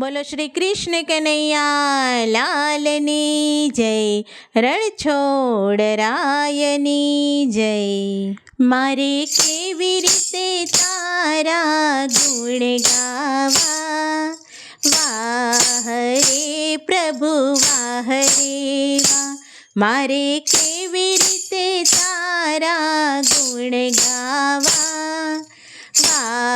બોલો શ્રી કૃષ્ણ કનૈયા, લાલની જય રણછોડરાયની જય. મારે કેવી રીતે તારા ગુણ ગાવા? વાહ રે પ્રભુ વાહ મારે કેવી રીતે તારા ગુણ ગાવા? વાહ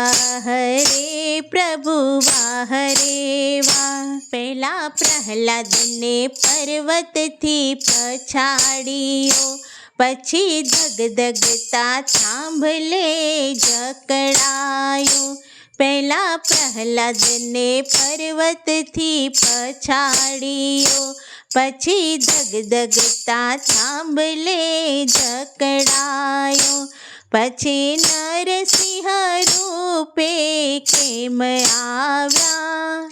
પ્રભુ વાહ રે વાહ પહેલા પ્રહલાદને પર્વતથી પછાડ્યો. પછી ધગધગતા થાંભલે જકડાયો. પહેલા પ્રહલાદને પર્વતથી પછાડ્યો. પછી ધગધગતા થાંભલે જકડાયો. પછી નરસિંહ રૂપે કેમ આવ્યા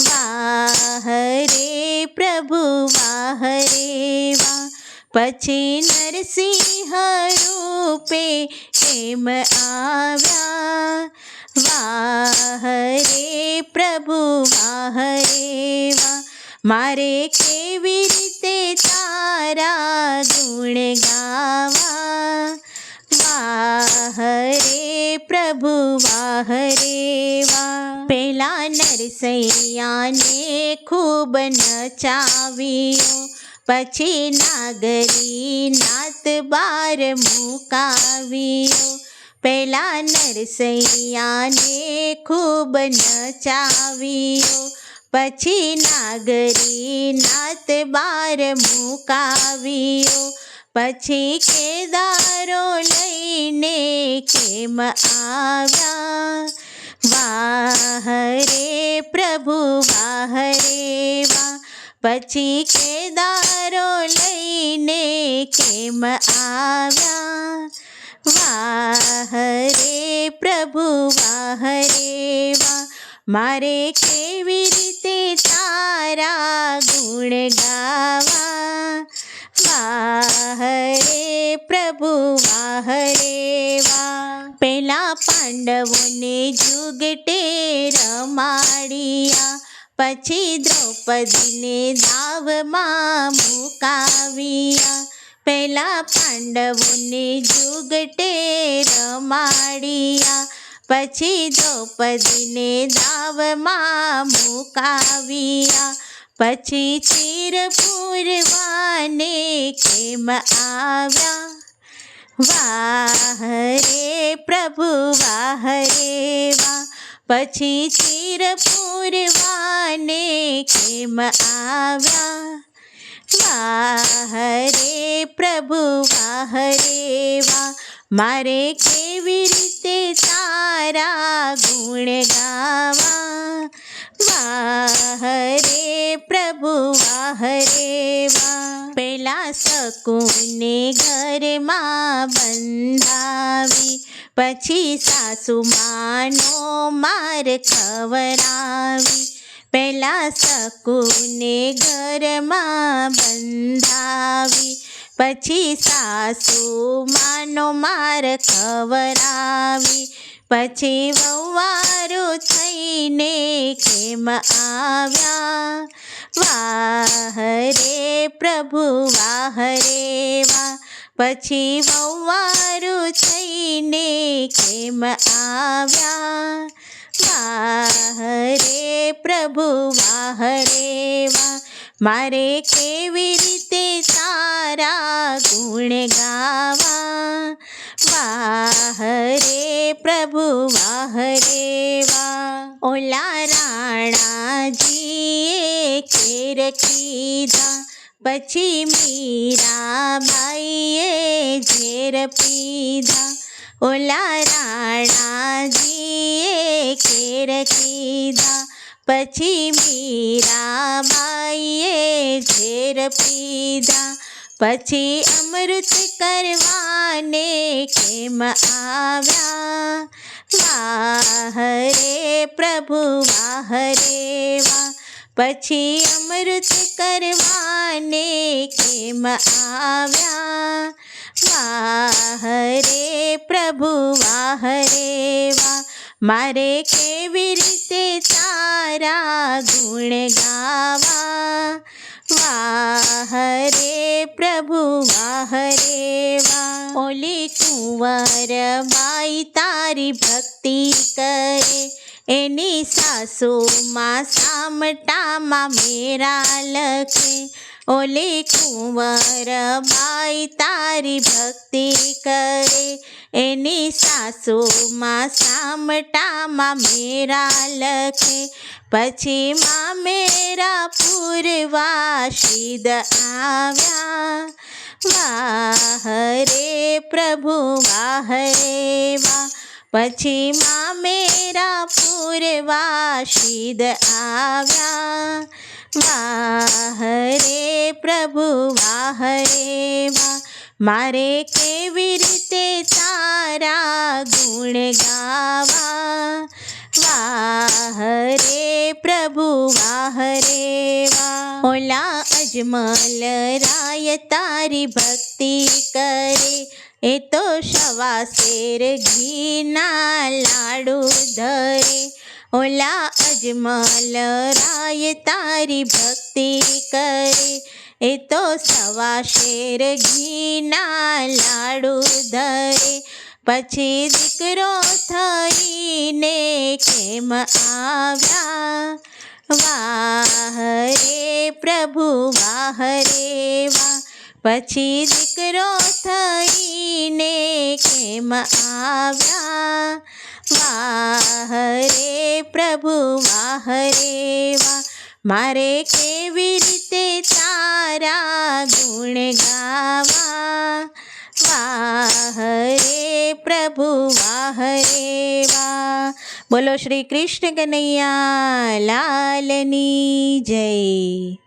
વાહ રે પ્રભુ વાહ વાહ પછી નરસિંહ રૂપે કેમ આવ્યા વાહ રે પ્રભુ વાહ વાહ મારે કેવી રીતે નરસૈયાને ખૂબ નચાવ્યો. પછી નાગરી નાત બાર મુકાવ્યો. પહેલાં નરસૈયાને ખૂબ નચાવ્યો. પછી નાગરી નાત બાર મુકાવ્યો. પછી કેદારો લઈને કેમ આવ્યા? વાહ પછી કેદારો લઈને કેમ આવ્યા? વાહ રે પ્રભુ, વાહ વાહ. મારે કેવી રીતે તારા ગુણ ગાવા? વાહ રે પ્રભુ, વાહ વાહ. પેલા પાંડવોને જુગટે રમાડિયા. પછી દ્રૌપદીને દાવમાં મુકાવ્યા. પહેલાં પાંડવોને જુગટે રમાડ્યા. પછી દ્રૌપદીને દાવમાં મુકાવ્યા. પછી ચીર પૂરવાને કેમ આવ્યા? વાહ રે પ્રભુ, વાહ રે વાહ. પછી ચીર પૂરવાને કેમ આવ્યા? વાહ રે પ્રભુ વાહ વાહ મારે કેવી રીતે તારા ગુણ ગાવા? વાહ રે પ્રભુ વાહ વાહ પેલા શકુને ઘરમાં બંધાવી. પછી સાસુમાનો માર ખવડાવી. પહેલાં શકુને ઘરમાં બંધાવી. પછી સાસુ માનો માર ખવડાવી. પછી વવારું થઈને કેમ આવ્યા? વાહ રે પ્રભુ, વાહ રે વાહ. પછી વવારું થઈને કેમ આવ્યા? વાહ રે પ્રભુ વાહ રે વાહ મારે કેવી રીતે તારા ગુણ ગાવા? વાહ રે પ્રભુ વાહ રે વાહ ઓલા રાણાજીએ કેર કીધા. પછી મીરાબાઈએ ઝેર પીધા. ઓલા રાણાજીએ ખેર કીધા. પછી મીરાબાઈએ ઝેર પીધા. પછી અમૃત કરવાને કેમ આવ્યા? વાહ રે પ્રભુ, વાહ રે વાહ. પછી અમૃત કરવાને કેમ આવ્યા? વાહ રે પ્રભુ વાહ વાહ મારે કેવી રીતે તારા ગુણ ગાવા? વાહ રે પ્રભુ વાહ વાહ ઓલી કુંવર બાઈ તારી ભક્તિ કરે. એની સાસુમાં સામટામાં મેરા લખે. ઓલી કુંવર બાઈ તારી ભક્તિ કરે. એની સાસુમાં સામટામાં મેરા લખે. પછી માં મેરા પૂરવા શીદ આવ્યા. વાહ રે પ્રભુ, વાહ રે વાહ. પછી માં મેરા પૂરવા શીદ આવ્યા. વાહ રે પ્રભુ વાહ રે વાહ મારે કેવી રીતે તારા ગુણ ગાવા? વાહ રે પ્રભુ વાહ રે વાહ ઓલા અજમલ રાય તારી ભક્તિ કરે. એ તો સવા શેર ઘીના લાડુ ધરે. ઓલા અજમલ રાય તારી ભક્તિ કરે. એ તો સવા શેર ઘીના લાડુ ધરે. પછી દીકરો થઈને કેમ આવ્યા? વાહ રે પ્રભુ, વાહ રે વા પછી દીકરો થઈને કેમ આવ્યા. વાહ રે પ્રભુ, વાહ વાહ. મારે કેવી રીતે તારા ગુણ ગાવા? વાહ રે પ્રભુ, વાહ વાહ. બોલો શ્રી કૃષ્ણ કનૈયા લાલની જય.